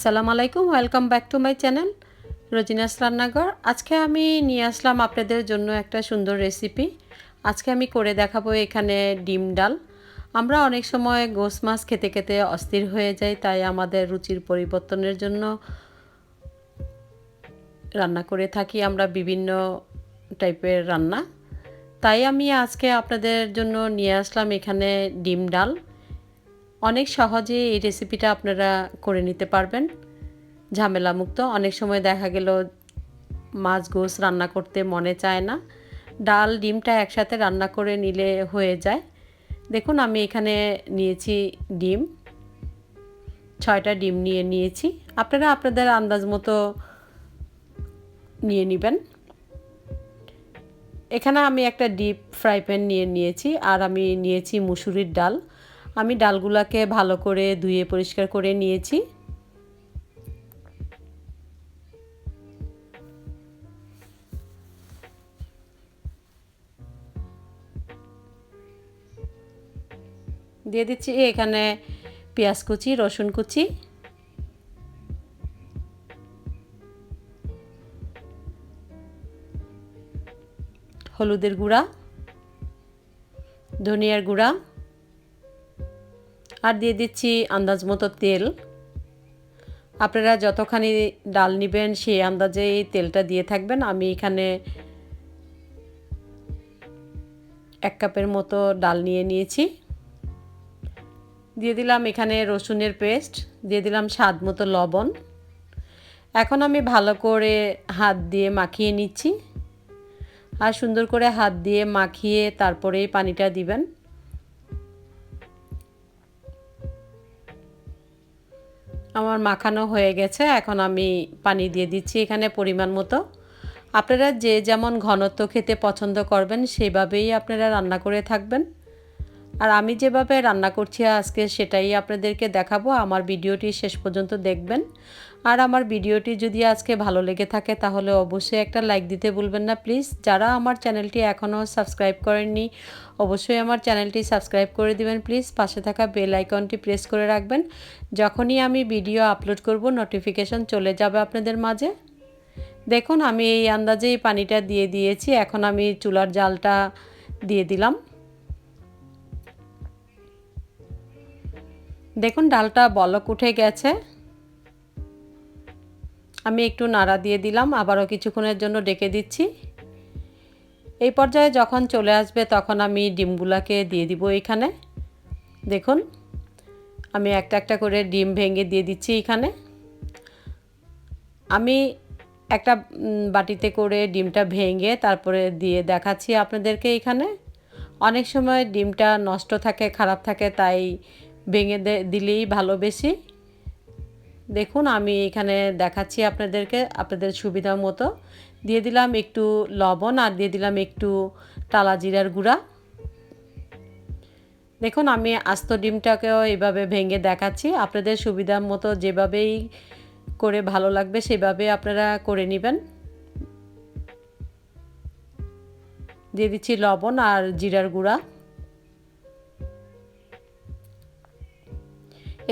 আসসালামু আলাইকুম welcome back to my channel Rozina's রান্নাঘর আজকে আমি নিয়ে আসলাম আপনাদের জন্য একটা সুন্দর রেসিপি আজকে আমি করে দেখাবো এখানে ডিম ডাল। আমরা অনেক সময় গোস মাছ খেতে খেতে অস্থির হয়ে যাই, তাই আমাদের রুচির পরিবর্তনের জন্য রান্না করে থাকি আমরা বিভিন্ন টাইপের রান্না। তাই আমি আজকে আপনাদের জন্য নিয়ে আসলাম এখানে ডিম ডাল। অনেক সহজে এই রেসিপিটা আপনারা করে নিতে পারবেন। ঝামেলামুক্ত। অনেক সময় দেখা গেল মাছ গোস রান্না করতে মনে চায় না। ডাল, ডিমটা একসাথে রান্না করে নিলে হয়ে যায়। দেখুন, আমি এখানে নিয়েছি ডিম। ছয়টা ডিম নিয়ে নিয়েছি। আপনারা আপনাদের আন্দাজ মতো নিয়ে নেবেন। এখানে আমি একটা ডিপ ফ্রাই প্যান নিয়ে নিয়েছি। আর আমি নিয়েছি মুসুরির ডাল। আমি ডালগুলাকে ভালো করে ধুয়ে পরিষ্কার করে নিয়েছি। দিয়ে দিচ্ছি এখানে পেঁয়াজ কুচি, রসুন কুচি। হলুদের গুঁড়া, ধনিয়ার গুঁড়া। আর দিয়ে দিচ্ছি আন্দাজ মতো তেল। আপনারা যতখানি ডাল নেবেন সেই আন্দাজে এই তেলটা দিয়ে থাকবেন। আমি এখানে এক কাপের মতো ডাল নিয়ে নিয়েছি। দিয়ে দিলাম এখানে রসুনের পেস্ট, দিয়ে দিলাম স্বাদ মতো লবণ। এখন আমি ভালো করে হাত দিয়ে মাখিয়ে নিচ্ছি। আর সুন্দর করে হাত দিয়ে মাখিয়ে তারপরেই পানিটা দিবেন। আমার মাখানো হয়ে গেছে, এখন আমি পানি দিয়ে দিচ্ছি এখানে পরিমাণ মতো। আপনারা যে যেমন ঘনত্ব খেতে পছন্দ করবেন, সেভাবেই আপনারা রান্না করে থাকবেন। আর আমি যেভাবে রান্না করছি আজকে সেটাই আপনাদেরকে দেখাবো। আমার ভিডিওটি শেষ পর্যন্ত দেখবেন। আর আমার ভিডিওটি যদি আজকে ভালো লেগে থাকে তাহলে অবশ্যই একটা লাইক দিতে ভুলবেন না প্লিজ। যারা আমার চ্যানেলটি এখনও সাবস্ক্রাইব করেননি, অবশ্যই আমার চ্যানেলটি সাবস্ক্রাইব করে দিবেন প্লিজ। পাশে থাকা বেল আইকনটি প্রেস করে রাখবেন। যখনই আমি ভিডিও আপলোড করব, নোটিফিকেশন চলে যাবে আপনাদের মাঝে। দেখুন, আমি এই আন্দাজেই পানিটা দিয়ে দিয়েছি। এখন আমি চুলার জালটা দিয়ে দিলাম। দেখুন, ডালটা বলক উঠে গেছে। আমি একটু নাড়া দিয়ে দিলাম, আবারও কিছুক্ষণের জন্য ডেকে দিচ্ছি। এই পর্যায়ে যখন চলে আসবে, তখন আমি ডিমগুলাকে দিয়ে দিব এখানে। দেখুন, আমি একটা একটা করে ডিম ভেঙে দিয়ে দিচ্ছি এখানে। আমি একটা বাটিতে করে ডিমটা ভেঙে তারপরে দিয়ে দেখাচ্ছি আপনাদেরকে এখানে। অনেক সময় ডিমটা নষ্ট থাকে, খারাপ থাকে, তাই ভেঙে দিলেই ভালো বেশি দেখুন, আমি এখানে দেখাচ্ছি আপনাদেরকে, আপনাদের সুবিধা মতো। দিয়ে দিলাম একটু লবণ আর দিয়ে দিলাম একটু টালা জিরার গুঁড়া। দেখুন, আমি আস্ত ডিমটাকেও এভাবে ভেঙে দেখাচ্ছি। আপনাদের সুবিধা মতো যেভাবেই করে ভালো লাগবে, সেভাবে আপনারা করে নেবেন। দিয়ে দিচ্ছি লবণ আর জিরার গুঁড়া।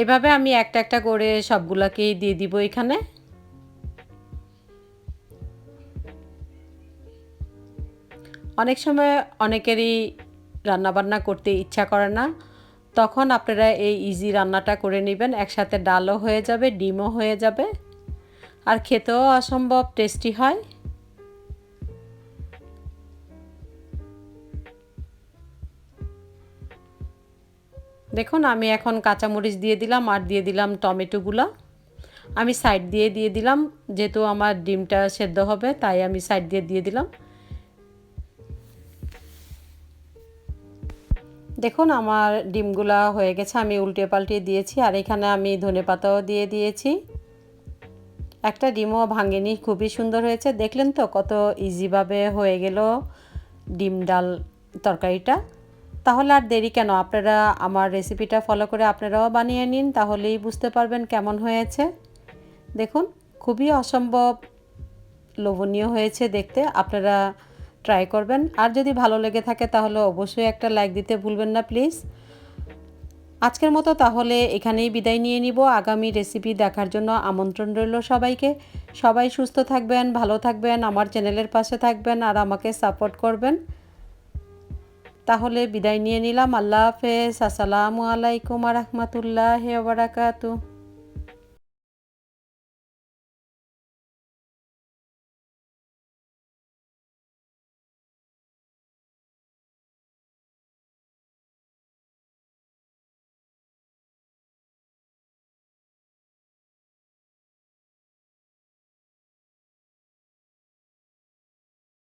এভাবে আমি একটা একটা করে সবগুলাকেই দিয়ে দিব এখানে। অনেক সময় অনেকেরই রান্নাবান্না করতে ইচ্ছা করে না। তখন আপনারা এই ইজি রান্নাটা করে নেবেন, একসাথে ডালও হয়ে যাবে, ডিমও হয়ে যাবে। আর খেতেও অসম্ভব টেস্টি হয়। দেখুন, আমি এখন কাঁচামরিচ দিয়ে দিলাম আর দিয়ে দিলাম টমেটোগুলো। আমি সাইড দিয়ে দিয়ে দিলাম, যেহেতু আমার ডিমটা সেদ্ধ হবে, তাই আমি সাইড দিয়ে দিয়ে দিলাম। দেখুন, আমার ডিমগুলা হয়ে গেছে, আমি উল্টে পাল্টে দিয়েছি, আর এখানে আমি ধনে পাতাও দিয়ে দিয়েছি। একটা ডিমও ভাঙেনি, খুবই সুন্দর হয়েছে, দেখলেন তো কত ইজিভাবে হয়ে গেল ডিম ডাল তরকারিটা। তাহলে আর দেরি কেন? আপনারা আমার রেসিপিটা ফলো করে আপনারাও বানিয়ে নিন, তাহলেই বুঝতে পারবেন কেমন হয়েছে। দেখুন, খুবই অসম্ভব লোভনীয় হয়েছে দেখতে, আপনারা ট্রাই করবেন। আর যদি ভালো লেগে থাকে তাহলে অবশ্যই একটা লাইক দিতে ভুলবেন না প্লিজ আজকের মতো তাহলে এখানেই বিদায় নিয়ে নিব। আগামী রেসিপি দেখার জন্য আমন্ত্রণ রইল সবাইকে। সবাই সুস্থ থাকবেন, ভালো থাকবেন, আমার চ্যানেলের পাশে থাকবেন, আর আমাকে সাপোর্ট করবেন। তাহলে বিদায় নিয়ে নিলাম। আল্লাহ হাফেজ। আসসালামু আলাইকুম আ রহমতুল্লাহ বারাকাতু